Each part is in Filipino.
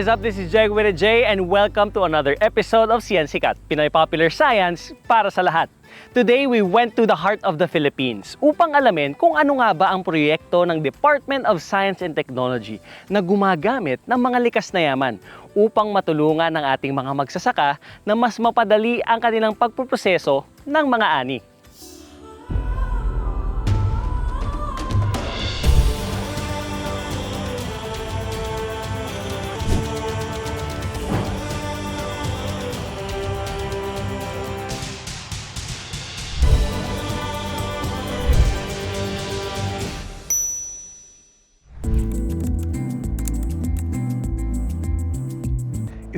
Is up? This is a J and welcome to another episode of Sikat, Pinoy Popular Science para sa lahat. Today, we went to the heart of the Philippines upang alamin kung ano nga ba ang proyekto ng Department of Science and Technology na gumagamit ng mga likas na yaman upang matulungan ng ating mga magsasaka na mas mapadali ang kanilang pagpuproseso ng mga ani.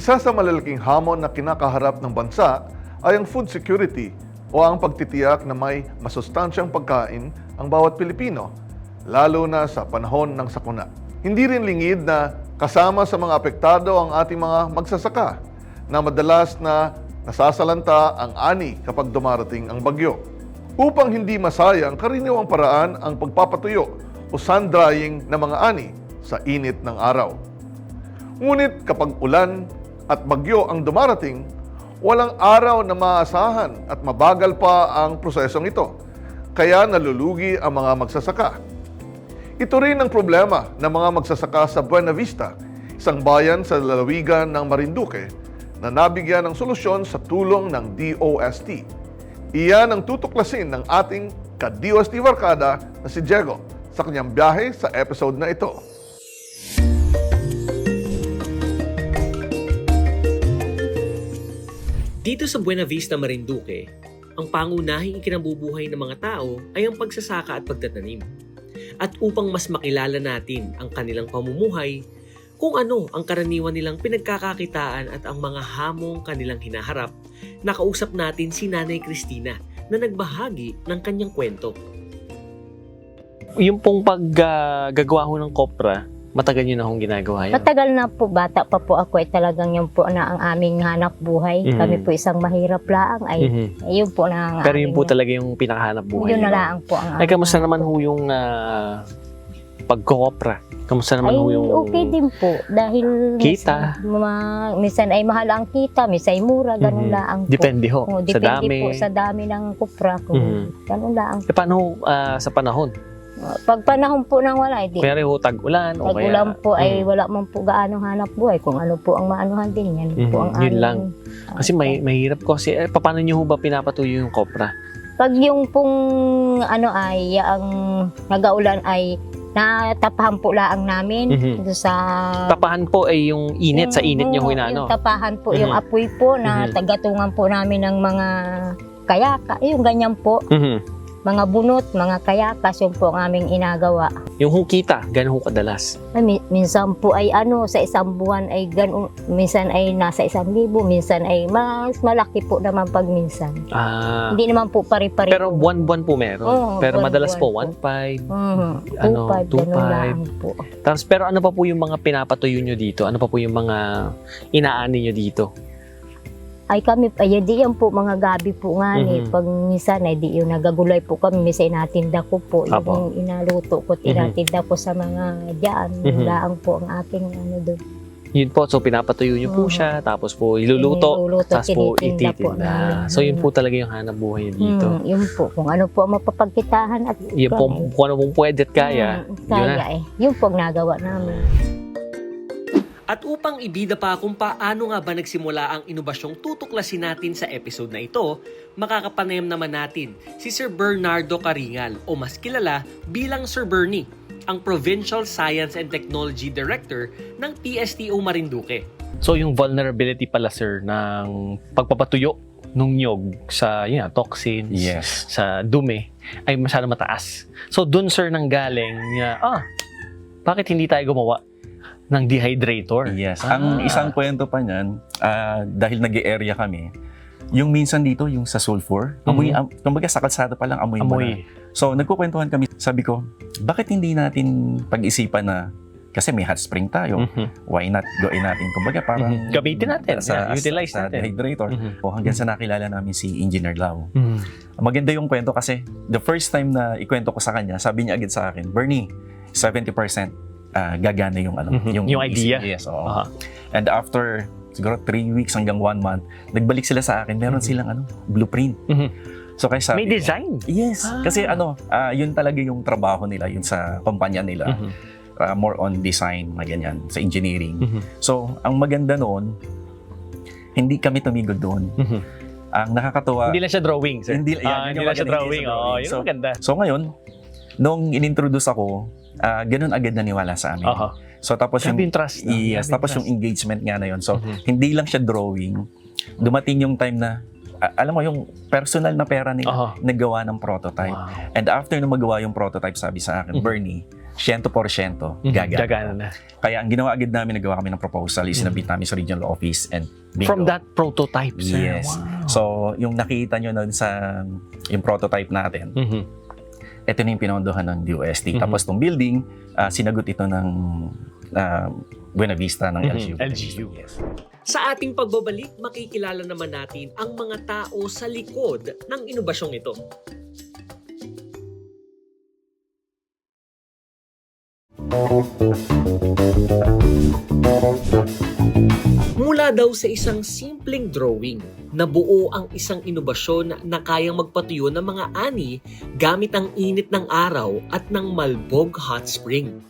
Isa sa malalaking hamon na kinakaharap ng bansa ay ang food security o ang pagtitiyak na may masustansyang pagkain ang bawat Pilipino, lalo na sa panahon ng sakuna. Hindi rin lingid na kasama sa mga apektado ang ating mga magsasaka na madalas na nasasalanta ang ani kapag dumarating ang bagyo. Upang hindi masayang karaniwang paraan ang pagpapatuyo o sun drying ng mga ani sa init ng araw. Ngunit kapag ulan at bagyo ang dumarating, walang araw na maasahan at mabagal pa ang prosesong ito. Kaya nalulugi ang mga magsasaka. Ito rin ang problema ng mga magsasaka sa Buena Vista, isang bayan sa lalawigan ng Marinduque na nabigyan ng solusyon sa tulong ng DOST. Iyan ang tutuklasin ng ating ka-DOST Barkada na si Diego sa kanyang biyahe sa episode na ito. Dito sa Buena Vista, Marinduque, ang pangunahing ikinabubuhay ng mga tao ay ang pagsasaka at pagtatanim. At upang mas makilala natin ang kanilang pamumuhay, kung ano ang karaniwan nilang pinagkakakitaan at ang mga hamong kanilang hinaharap, nakausap natin si Nanay Cristina na nagbahagi ng kanyang kwento. Yung pong paggagawa ho ng kopra, matagal nyo na hong ginagawa yan? Matagal na po, bata pa po ako ay talagang yun po na ang aming hanap buhay. Mhm. Kami po isang mahirap laang ay Mhm. yun po na ang Pero yun po talaga yung pinakahanap buhay. Yun na niyo. lang po ang Ay, aming kamusta naman ho yung uh, pagkokopra? Kamusta naman Ay, ho yung... okay din po. Dahil Kita. Minsan, ma- minsan ay mahal ang kita, minsan ay mura, ganun laang po. Depende ho. Oh, sa depende dami. po sa dami ng kupra ko. Mhm. Ganun laang. Eh, paano ah, sa panahon? Pag panahon po ng wala, di. Kaya ho tag-ulan Pag kaya... ulan po ay Mhm. wala man po gaano hanap buhay. Kung ano po ang maanuhan din, yan Mhm, po ang yun aming- lang. Kasi may, mahirap ko. Kasi eh, paano nyo ho ba pinapatuyo yung kopra? Pag yung pong ano ay ang nagaulan ay natapahan po laang namin Mhm. doon sa Tapahan po ay yung init. Sa init ho Oo, inaano. Yung tapahan po, yung Mhm. apoy po na Mhm. tagatungan po namin ng mga kayaka. Yung ganyan po, Mhm. Mga bunot, mga kayakas, yung po ang aming inagawa. Yung hukita, gano'n ho kadalas. Ay, mi- minsan po ay ano, sa isang buwan ay ganun, minsan ay nasa isang libo, minsan ay mas malaki po naman pag minsan. Ah, Hindi naman po pare-pare. pero buwan-buwan po meron. Oo, pero madalas po, buwan-buwan 1.5. Mhm. ano, 2.5, ganun 2.5. lang po. Tapos, pero ano pa po yung mga pinapatuyo nyo dito? Ano pa po yung mga inaani nyo dito? Ay kami, ay di yan po mga gabi po nga ni. Mhm. Pag minsan ay di yung nagagulay po kami, minsan inatinda ko po. Apo. Yung inaluto ko, Mhm. inatinda ko sa mga diyan. Mhm. Laang po ang aking ano doon. Yun po, so pinapatuyo nyo po siya, tapos po iluluto, Niluluto, tapos po tinitinda po ititinda. namin. So yun po talaga yung hanap buhay dito. Hmm, yun po, kung ano po ang mapapagkitahan at Yun po, kung- ano pong pwede at kaya, Hmm, yun na. kaya eh. Yun po ang nagawa namin. At upang ibida pa kung paano nga ba nagsimula ang inobasyong tutuklasin natin sa episode na ito, makakapanayam naman natin si Sir Bernardo Caringal o mas kilala bilang Sir Bernie, ang Provincial Science and Technology Director ng PSTO Marinduque. So yung vulnerability pala sir ng pagpapatuyo ng nyog sa yun, nga, toxins, Yes. sa dumi ay masyado mataas. So dun sir nang galing niya, ah, bakit hindi tayo gumawa ng dehydrator? Yes. Ah. Ang isang kwento pa niyan, ah, dahil nag area kami, yung minsan dito, yung sa sulfur, amoy, Mhm. am, kumbaga sa kalsada pa lang, amoy, mo na. Amoy. So, nagkukwentuhan kami. Sabi ko, bakit hindi natin pag-isipan na, kasi may hot spring tayo, Mhm. why not gawin natin? Kumbaga parang... Mhm. Gamitin natin, yeah, utilize sa, natin. dehydrator. Mhm. O hanggang sa nakilala namin si Engineer Lau. Mhm. Maganda yung kwento kasi the first time na ikwento ko sa kanya, sabi niya agad sa akin, Bernie, 70% ah, gagana yung ano, Mhm. Yung idea? Yes, oo. Aha. And after siguro three weeks hanggang one month, nagbalik sila sa akin, meron Mhm. silang ano, blueprint. Mhm. So kaya sabi May ko, design. Yes, Ah. kasi ano, ah, yun talaga yung trabaho nila, yun sa kumpanya nila. Mhm. Ah, more on design, mga ganyan, sa engineering. Mhm. So, ang maganda noon, hindi kami tumigod doon. Mhm. Ang nakakatuwa, Hindi lang siya drawing, sir. Hindi- yan, Ah, yun hindi yung lang siya drawing. Oo, yun So, ang maganda. So ngayon, nung inintroduce ako, ah, ganun agad naniwala sa amin. Aha. So tapos Grabe yung trust. no? yes, Grabe tapos trust. yung engagement nga na yun. So Mhm. hindi lang siya drawing. Dumating yung time na alam mo yung personal na pera nila Aha. nagawa ng prototype. Wow. And after na magawa yung prototype, sabi sa akin, Mhm. Bernie, 100% Mhm. gagana. Gagana na. Kaya ang ginawa agad namin, nagawa kami ng proposal, Mhm. isinabit namin sa regional office and bingo. From that prototype, sir. Yes. Wow. So, yung nakita nyo nun sa yung prototype natin, Mhm. Ito na yung pinondohan ng DOST. Mhm. Tapos itong building, ah, sinagot ito ng ah, Buena Vista ng Mhm, LGU. LGU. Yes. Sa ating pagbabalik, makikilala naman natin ang mga tao sa likod ng inobasyong ito. Mula daw sa isang simpleng drawing, nabuo ang isang inobasyon na kayang magpatuyo ng mga ani gamit ang init ng araw at ng malbog hot spring.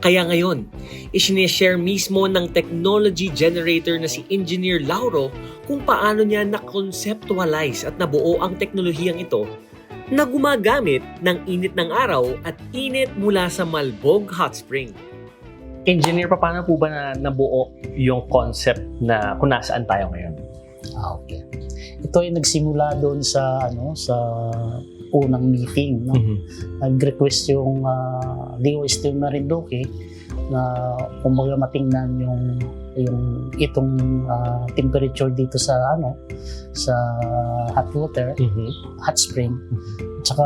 Kaya ngayon, isineshare mismo ng technology generator na si Engineer Lauro kung paano niya na-conceptualize at nabuo ang teknolohiyang ito na gumagamit ng init ng araw at init mula sa Malbog Hot Spring. Engineer, paano po ba na nabuo yung concept na kung nasaan tayo ngayon? Ah, okay. Ito ay nagsimula doon sa ano sa unang meeting, no. Nag-request yung uh, DOST Marinduque na kumbaga matingnan yung yung itong ah, temperature dito sa ano sa hot water, hot spring. Tsaka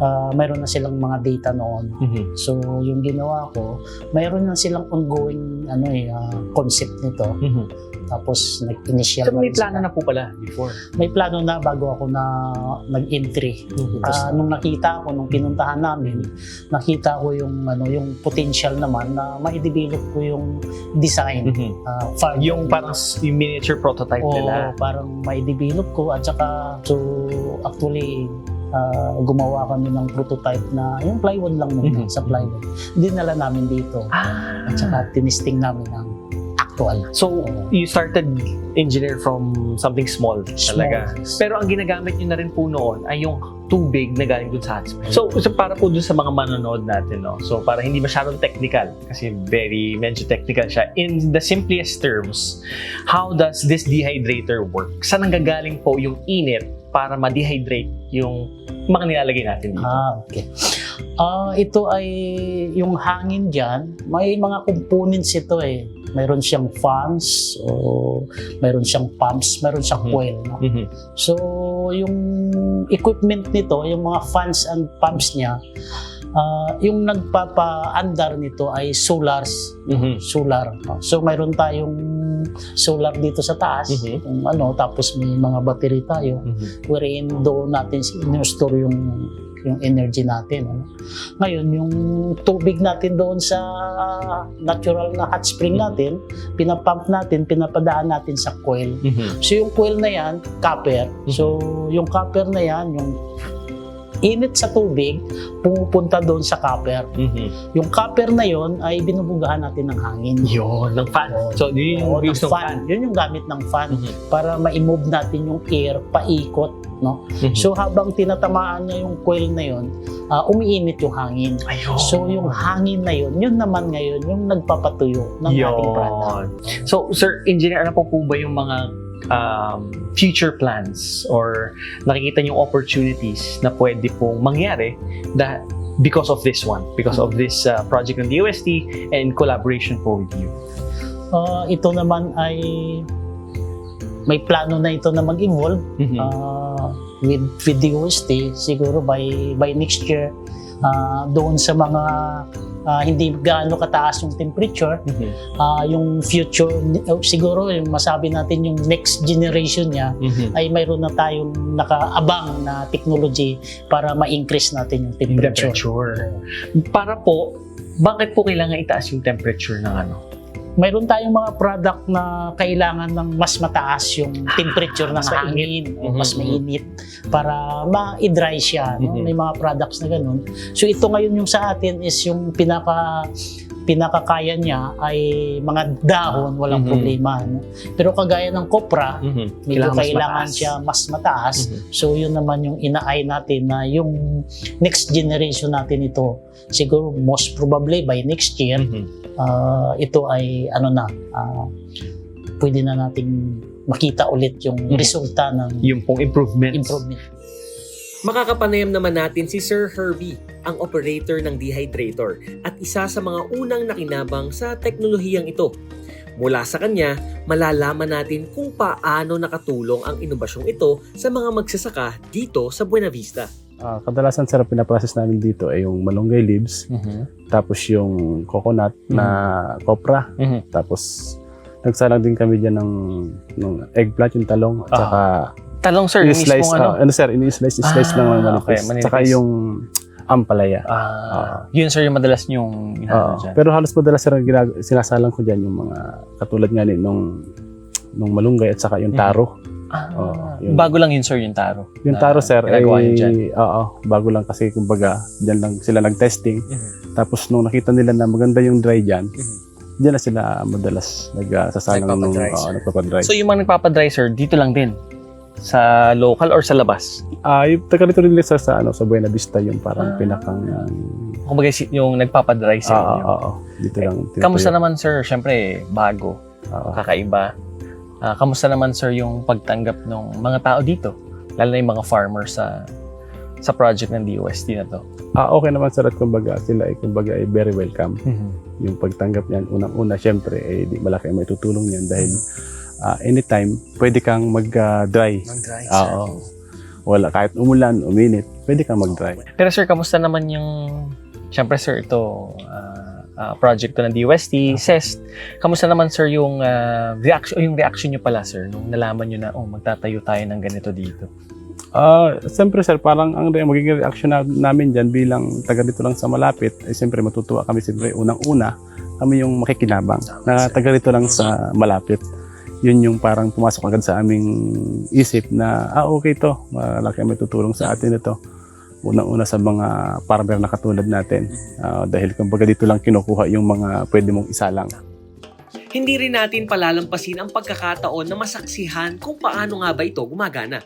ah, mayroon na silang mga data noon. So, yung ginawa ko, mayroon na silang ongoing ano eh, ah, concept nito. Tapos nag-initial So may plano na po pala before. May plano na bago ako na nag-entry. Ah, nung nakita ko, nung pinuntahan namin, nakita ko yung ano yung potential naman na ma-develop ko yung design. Ah, far- Yung parang yung miniature prototype Oo, nila. parang ma-develop ko at saka so actually ah, gumawa kami ng prototype na yung plywood lang muna Mhm. sa plywood. Dinala namin dito Ah. at saka tinisting namin ang actual. So, you started engineer from something small, Small. talaga. Pero ang ginagamit nyo na rin po noon ay yung tubig na galing dun sa hot spring. So, so para po dun sa mga manonood natin, no? So, para hindi masyadong technical, kasi very, medyo technical siya. In the simplest terms, how does this dehydrator work? Saan nanggagaling po yung init para ma-dehydrate yung mga nilalagay natin dito? Ah, okay. Ah, ito ay yung hangin diyan, may mga components ito eh. Mayroon siyang fans o mayroon siyang pumps, mayroon siyang Mhm. coil, no? Mhm. So, yung equipment nito, yung mga fans and pumps niya, ah, yung nagpapa-andar nito ay solars, Mhm. solar. no? So, mayroon tayong solar dito sa taas, Mhm. yung ano, tapos may mga battery tayo Mhm. wherein doon natin in-store yung yung energy natin. Ano? Ngayon, yung tubig natin doon sa natural na hot spring natin, pinapump natin, pinapadaan natin sa coil. Mhm. So yung coil na yan, copper. So yung copper na yan, yung init sa tubig, pumupunta doon sa copper. Mhm. Yung copper na yon ay binubugahan natin ng hangin. Yun, ng fan. So, yun yung Oo, ng use ng fan. fan. Yun yung gamit ng fan Mhm. para ma-move natin yung air paikot, no? Mhm. So habang tinatamaan niya yung coil na yun, ah, umiinit yung hangin. Ayun. So yung hangin na yun, yun naman ngayon yung nagpapatuyo ng ating product. Yun. So, Sir Engineer, ano po po ba yung mga um, future plans or nakikita niyo opportunities na pwede pong mangyari that because of this one, because of this uh, project ng DOST and collaboration po with you? Ah, ito naman ay may plano na ito na mag-evolve Mhm. ah, with with DOST siguro by by next year ah, doon sa mga ah, hindi gaano kataas yung temperature Mhm. ah, yung future oh, siguro yung masabi natin yung next generation niya Mhm. ay mayroon na tayong nakaabang na technology para ma-increase natin yung Yung temperature. temperature. Para po Bakit po kailangan itaas yung temperature ng ano? Mayroon tayong mga product na kailangan ng mas mataas yung temperature ng mas mainit. hangin o mas Mhm. mainit para ma-dry siya. No? Mhm. May mga products na ganun. So ito ngayon yung sa atin is yung pinaka pinakakaya niya ay mga dahon, walang Mhm. problema. No? Pero kagaya ng kopra, Mhm. medyo mas kailangan mataas. siya mas mataas. Mhm. So yun naman yung inaay natin na yung next generation natin ito, siguro most probably by next year, Mhm. Ah, ito ay ano na, ah, pwede na nating makita ulit yung Mhm. resulta ng Yung pong improvements. improvement. Makakapanayam naman natin si Sir Herbie, ang operator ng dehydrator at isa sa mga unang nakinabang sa teknolohiyang ito. Mula sa kanya, malalaman natin kung paano nakatulong ang inobasyong ito sa mga magsasaka dito sa Buena Vista. Ah, kadalasan sir, ang pinaprocess namin dito ay yung malunggay leaves, tapos yung coconut na kopra, Mhm. tapos nagsalang din kami dyan ng, ng eggplant, yung talong, at Ah. saka Talong sir, ini-slice, ah, ano sir, ini-slice, slice lang Ah, ng okay, manipis. Tsaka yung ampalaya. Ah, yun sir yung madalas yung Oo. pero halos madalas sir, sinasalang ko dyan yung mga katulad nga ni nung nung malunggay at saka yung Mhm. taro. Ah, Oo, yun. bago lang yun sir yung taro. Yung Na taro sir ay ginagawa niyo dyan. oo, bago lang kasi kumbaga diyan lang sila nag-testing. Mhm. Tapos nung nakita nila na maganda yung dry diyan, Mhm. diyan na sila madalas nagsasalang nung Nagpapadry, sir. nagpapadry. So yung mga nagpapadry sir, dito lang din? Sa local or sa labas? Ah, yung taga dito rin sa, sa ano sa Buena Vista yung parang Ah. pinakang Kumbaga si- yung nagpapadry sa ah, inyo. ah, ah, dito lang. tinutuyo. Kamusta naman sir? Siyempre, bago, Ah, kakaiba. Ah, kamusta naman sir yung pagtanggap ng mga tao dito? Lalo na yung mga farmers sa sa project ng DOST na to. ah, okay naman sir at kumbaga sila ay kumbaga ay very welcome. Yung pagtanggap niyan unang-una syempre eh di malaki ang maitutulong niyan dahil ah, anytime pwede kang mag-dry. Mag-dry Oo. Wala kahit umulan, uminit, pwede kang mag-dry. Pero sir, kamusta naman yung... Siyempre sir, ito ah, ah, project to ng DOST, CEST. Kamusta naman sir yung ah, reaction, yung reaction nyo pala sir nung nalaman nyo na oh magtatayo tayo ng ganito dito. Ah, siyempre sir, parang ang magiging reaction na, namin diyan bilang taga dito lang sa malapit, ay siyempre matutuwa kami siyempre unang-una kami yung makikinabang na taga dito lang sa malapit. Yun yung parang pumasok agad sa aming isip na ah okay to, malaki ang may tutulong sa atin ito. Unang-una sa mga farmer na katulad natin. Ah, dahil kumbaga dito lang kinukuha yung mga pwede mong isalang. Hindi rin natin palalampasin ang pagkakataon na masaksihan kung paano nga ba ito gumagana.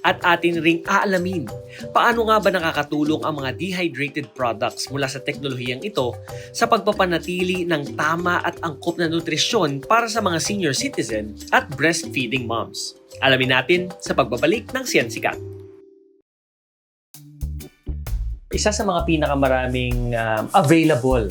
At atin ring aalamin paano nga ba nakakatulong ang mga dehydrated products mula sa teknolohiyang ito sa pagpapanatili ng tama at angkop na nutrisyon para sa mga senior citizen at breastfeeding moms. Alamin natin sa pagbabalik ng Siyensikat. Isa sa mga pinakamaraming um, available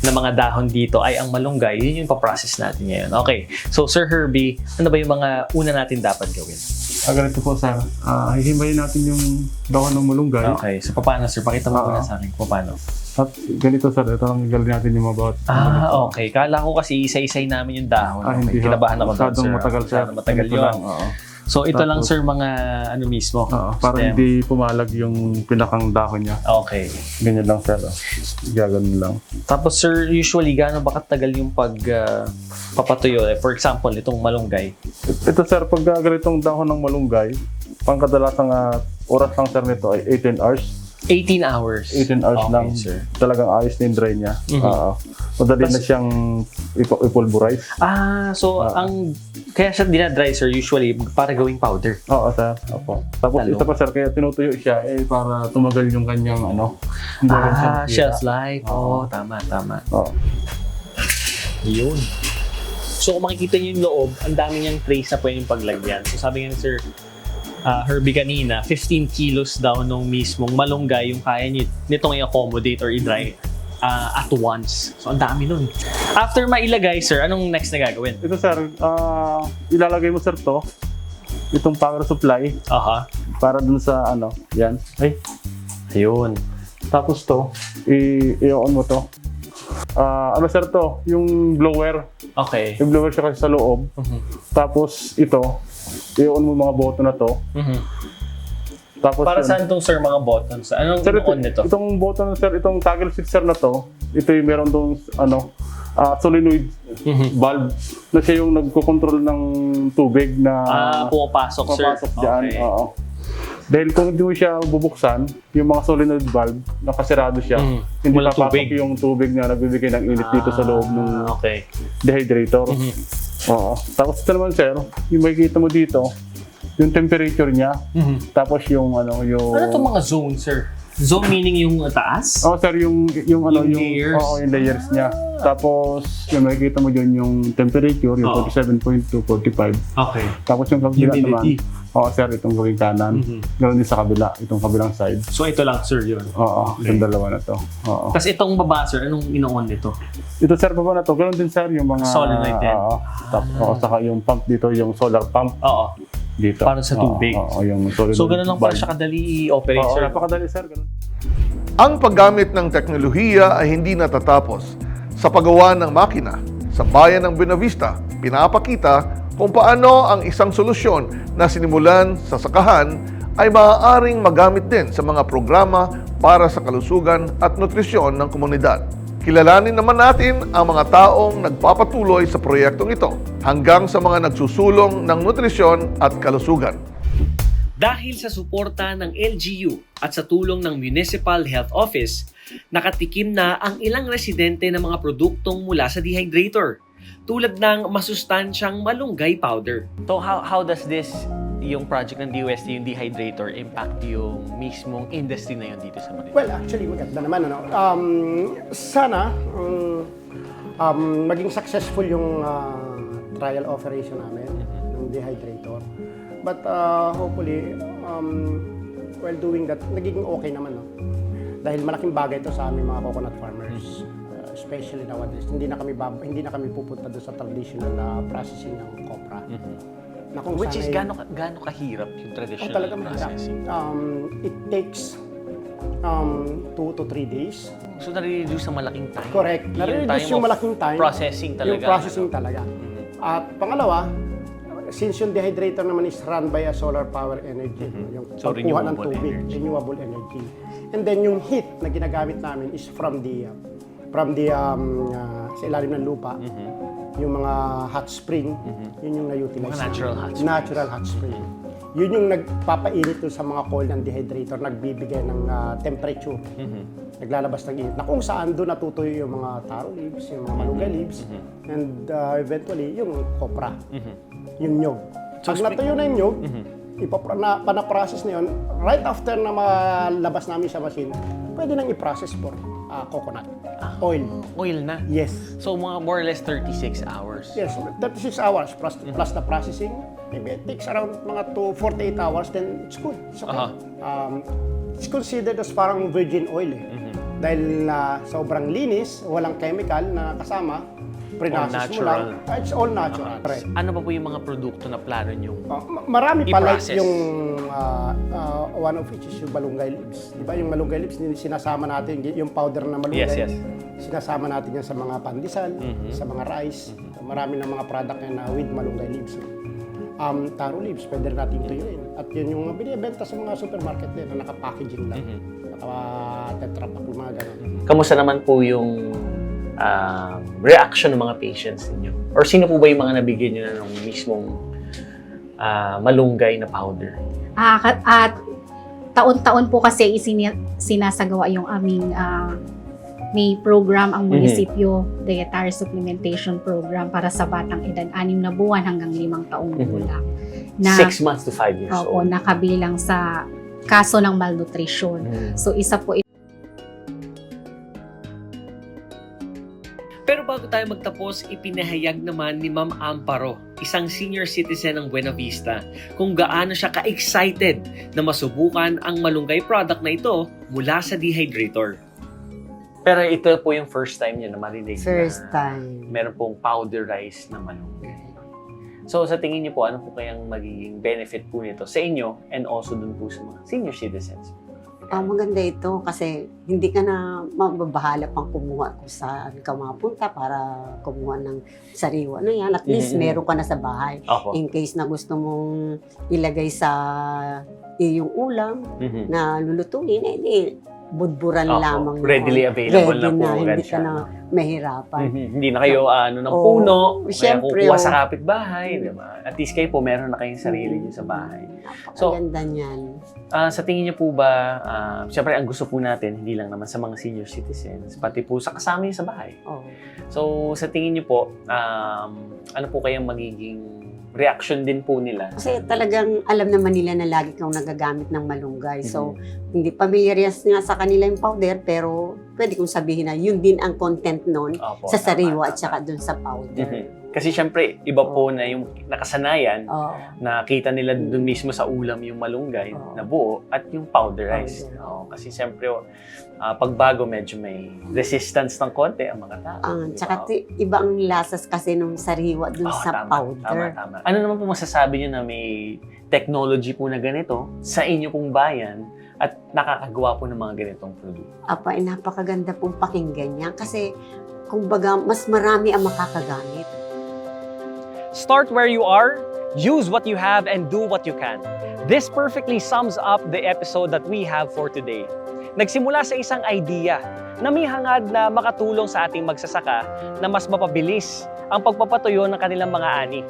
na mga dahon dito ay ang malunggay. Yun yung paprocess natin ngayon. Okay. So, Sir Herbie, ano ba yung mga una natin dapat gawin? Ah, ganito po sir, ah, hihimayin natin yung dahon ng malunggay. Okay. So, paano, sir? Pakita mo Oo. muna sa akin kung paano. At ganito sir, ito lang galing natin yung mga bawat. Ah, okay. Kala ko kasi isa-isay namin yung dahon. Ah, Okay. hindi. ho. Kinabahan ako doon, Masyadong sir. matagal sir. Masyadong matagal Ganito yun. lang, oo. So, ito lang, Tapos- sir, mga ano mismo. Oo, para Stem. hindi pumalag yung pinakang dahon niya. Okay. Ganyan lang sir. oh. Gaganon lang. Tapos, sir, usually, gaano ba katagal yung pag ah, papatuyo? Eh, For example, itong malunggay. Ito sir, pag uh, ganitong dahon ng malunggay, pang kadalasang ah, oras lang sir nito ay 18 hours. 18 hours. 18 hours Okay, lang. sir. Talagang ayos na yung dry niya. Mhm. Oo. madali na siyang ipo- ipulverize. Ah, so Ah. ang kaya siya dinadry sir usually para gawing powder. Oo sir. Opo. Tapos Talo. ito pa sir, kaya tinutuyo siya eh para tumagal yung kanyang ano. Ah, shelf life. Oo, Oo. tama, tama. Oo. Yun. So kung makikita niyo yung loob, ang dami niyang trays na pwedeng paglagyan. So sabi nga ni Sir ah, Herbie kanina, 15 kilos daw nung mismong malunggay yung kaya niyo nitong i-accommodate or i-dry ah, at once. So ang dami nun. After mailagay, sir, anong next na gagawin? Ito sir, ah, ilalagay mo sir to, itong power supply Aha. para dun sa ano, yan. Ay, Ayun. tapos to, i- i-on mo to. Ah, ano sir to, yung blower. Okay. Yung blower siya kasi sa loob. Mhm. Tapos ito, i-on mo mga button na to. Mhm. Tapos Para yun- saan tong sir mga buttons? Anong Sir, ito, on nito? itong button sir, itong toggle switch sir na to, ito yung meron doon ano, ah, solenoid valve na siya yung nagko-control ng tubig na Ah, pumapasok, sir. papasok dyan. Okay. Oo. Dahil kung hindi mo siya bubuksan, yung mga solenoid valve, nakasirado siya, Mhm. hindi Walang papasok tubig. yung tubig na nagbibigay ng init dito sa loob ng Ah, okay. dehydrator. Mhm. Oo. Tapos ito naman sir, yung makikita mo dito, yung temperature niya, tapos yung ano, yung... Ano itong mga zone, sir? Zone meaning yung taas? Oh, sir, yung yung ano Yung yung layers? Oo, yung layers niya. Tapos yung makikita mo diyon yung temperature, yung Oo. 47.2, 45. Okay. Tapos yung kabila Humidity. naman. Oo, sir, itong gawing kanan. Mhm. Ganoon din sa kabila, itong kabilang side. So ito lang, sir, yun. Oo, Okay. yung dalawa na to. Oo. Tapos itong baba, sir, anong ino-on nito? Ito sir, baba na to. Ganoon din sir yung mga Solenoid din. Oo. Tapos oo, saka yung pump dito, yung solar pump Oo. Dito. Para sa tubig. Oo, oo, yung. So, ganun lang pala siya kadali i-operate, Oo, sir. napakadali sir. Ganun. Ang paggamit ng teknolohiya ay hindi natatapos sa paggawa ng makina. Sa bayan ng Buenavista, pinapakita kung paano ang isang solusyon na sinimulan sa sakahan ay maaaring magamit din sa mga programa para sa kalusugan at nutrisyon ng komunidad. Kilalanin naman natin ang mga taong nagpapatuloy sa proyektong ito hanggang sa mga nagsusulong ng nutrisyon at kalusugan. Dahil sa suporta ng LGU at sa tulong ng Municipal Health Office, nakatikim na ang ilang residente ng mga produktong mula sa dehydrator, tulad ng masustansyang malunggay powder. So how how does this yung project ng DOST, yung dehydrator, impact yung mismong industry na yun dito sa Manila? Well, actually, maganda naman. Ano? Um, sana um, um, maging successful yung uh, trial operation namin ng dehydrator. But uh, hopefully, um, while doing that, nagiging okay naman. No? Dahil malaking bagay ito sa aming mga coconut farmers. Uh, especially nowadays, hindi na kami bab- hindi na kami pupunta doon sa traditional na processing ng copra. Na kung Which is ka- gaano kahirap yung Oh, traditional talaga mahirap. processing? Um, it takes um, two to three days So nare-reduce ang malaking time. Correct. Yung Nare-reduce yung malaking time. Processing talaga. Yung processing ano? talaga. At pangalawa, since yung dehydrator naman is run by a solar power energy, yung Mm-hmm. So, pagkuha ng tubig, energy. renewable energy. And then yung heat na ginagamit namin is from the uh, from the um, uh, sa ilalim ng lupa. Yung mga hot spring, yun yung na-utilize. Mm-hmm. Mga natural hot springs. Natural hot spring. Yun yung nagpapainit dun sa mga coil ng dehydrator, nagbibigay ng uh, temperature. Naglalabas ng init. Na kung saan doon natutuyo yung mga taro leaves, yung mga malunggay leaves, and uh, eventually yung copra, yung nyog. Pag natuyo na yung nyog, na, panaprocess na yun, right after na malabas namin sa machine, pwede nang i-process for uh, coconut oil. Oil na. Yes. So mga more or less 36 hours. Yes, 36 hours plus, plus the processing. Maybe it takes around mga to 48 hours, then it's good. It's okay. Aha. Um, it's considered as parang virgin oil eh. Dahil na sobrang linis, walang chemical na kasama, pre-process mo lang. natural. Ah, It's all natural. Correct. Ano pa po yung mga produkto na plano nyo? Uh, ma- marami pa like I-process. yung uh, uh, one of which is yung malunggay leaves. Di ba yung malunggay leaves, ni- sinasama natin yung powder na malunggay. Yes, yes. Sinasama natin yan sa mga pandesal, sa mga rice. Marami ng mga product na with malunggay leaves. Um, taro leaves, pwede rin natin tuyuin. At yun yung mga binibenta sa mga supermarket din na naka-packaging lang. Naka-tetra pack, yung mga ganun. Kamusta naman po yung ah, reaction ng mga patients ninyo? Or sino po ba yung mga nabigyan nyo na ng mismong ah, malunggay na powder? Ah, ka- at taon-taon po kasi isini- sinasagawa yung aming ah, may program ang munisipyo, dietary supplementation program para sa batang edad, anim na buwan hanggang limang taong Mhm. gulang. Na, Six months to five years opo, old. nakabilang sa kaso ng malnutrition. Mm. So isa po Pero bago tayo magtapos, ipinahayag naman ni Ma'am Amparo, isang senior citizen ng Buena Vista, kung gaano siya ka-excited na masubukan ang malunggay product na ito mula sa dehydrator. Pero ito po yung first time nyo na marinig First na time. meron pong powder rice na malunggay. So sa tingin niyo po, ano po kayang magiging benefit po nito sa inyo and also dun po sa mga senior citizens? Ah, maganda ito kasi hindi ka na mababahala pang kumuha kung saan ka mapunta para kumuha ng sariwa na yan. At least Mhm. meron ka na sa bahay. Ako. In case na gusto mong ilagay sa iyong ulam Mhm. na lulutuin, eh, di, budburan Opo, lamang. readily noon. available Ready na po na, hindi ka na mahirapan. Mhm. Hindi na kayo ano ng Oo. puno, kaya Siyempre, kukuha oh. sa kapitbahay, di ba? At least kayo po, meron na kayong sarili niyo sa bahay. So, Napakaganda niyan. Ah, sa tingin niyo po ba, ah, siyempre ang gusto po natin, hindi lang naman sa mga senior citizens, pati po sa kasama niyo sa bahay. Oh. So, sa tingin niyo po, um, ano po kayang magiging reaction din po nila? Kasi talagang alam naman nila na lagi kang nagagamit ng malunggay. So, Mm-hmm. hindi familiaryas nga sa kanila yung powder, pero pwede kong sabihin na yun din ang content nun Opo, sa sariwa tama. at saka dun sa powder. Mhm. Kasi siyempre, iba po na yung nakasanayan, Oo. nakita nila dun mismo sa ulam yung malunggay Oo. na buo at yung powderized. Powder. Oo, kasi siyempre, ah, pagbago medyo may resistance ng konti ang mga tao. Ah, Di ba? tsaka ti- iba ang lasas kasi nung sariwa dun Oo, sa tama, powder. Tama, tama. Ano naman po masasabi niyo na may technology po na ganito sa inyo pong bayan at nakakagawa po ng mga ganitong produkto? Apa, eh, napakaganda pong pakinggan niya kasi kumbaga mas marami ang makakagamit. Start where you are, use what you have, and do what you can. This perfectly sums up the episode that we have for today. Nagsimula sa isang idea na may hangad na makatulong sa ating magsasaka na mas mapabilis ang pagpapatuyo ng kanilang mga ani.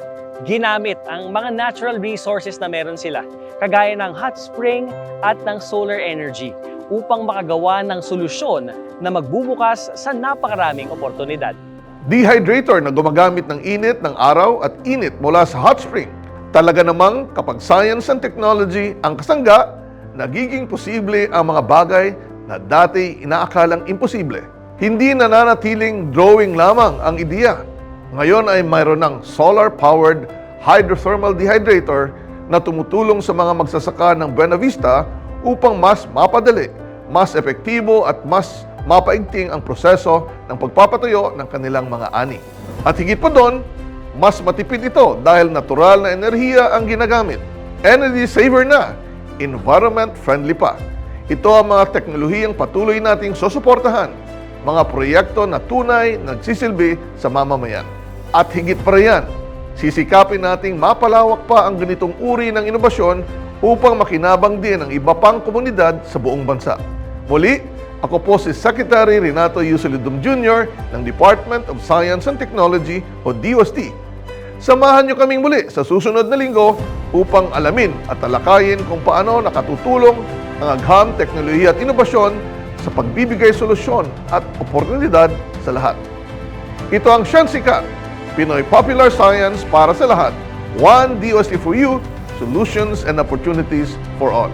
Ginamit ang mga natural resources na meron sila, kagaya ng hot spring at ng solar energy, upang makagawa ng solusyon na magbubukas sa napakaraming oportunidad. Dehydrator na gumagamit ng init ng araw at init mula sa hot spring. Talaga namang kapag science and technology ang kasangga, nagiging posible ang mga bagay na dati inaakalang imposible. Hindi nananatiling drawing lamang ang ideya. Ngayon ay mayroon ng solar-powered hydrothermal dehydrator na tumutulong sa mga magsasaka ng Buena Vista upang mas mapadali, mas epektibo at mas mapaigting ang proseso ng pagpapatuyo ng kanilang mga ani. At higit pa doon, mas matipid ito dahil natural na enerhiya ang ginagamit. Energy saver na, environment friendly pa. Ito ang mga teknolohiyang patuloy nating susuportahan, mga proyekto na tunay nagsisilbi sa mamamayan. At higit pa riyan, sisikapin nating mapalawak pa ang ganitong uri ng inobasyon upang makinabang din ang iba pang komunidad sa buong bansa. Muli, ako po si Secretary Renato Yusilidum Jr. ng Department of Science and Technology o DOST. Samahan niyo kaming muli sa susunod na linggo upang alamin at talakayin kung paano nakatutulong ang agham, teknolohiya at inobasyon sa pagbibigay solusyon at oportunidad sa lahat. Ito ang Sciensica, Pinoy Popular Science para sa lahat. One DOST for you, solutions and opportunities for all.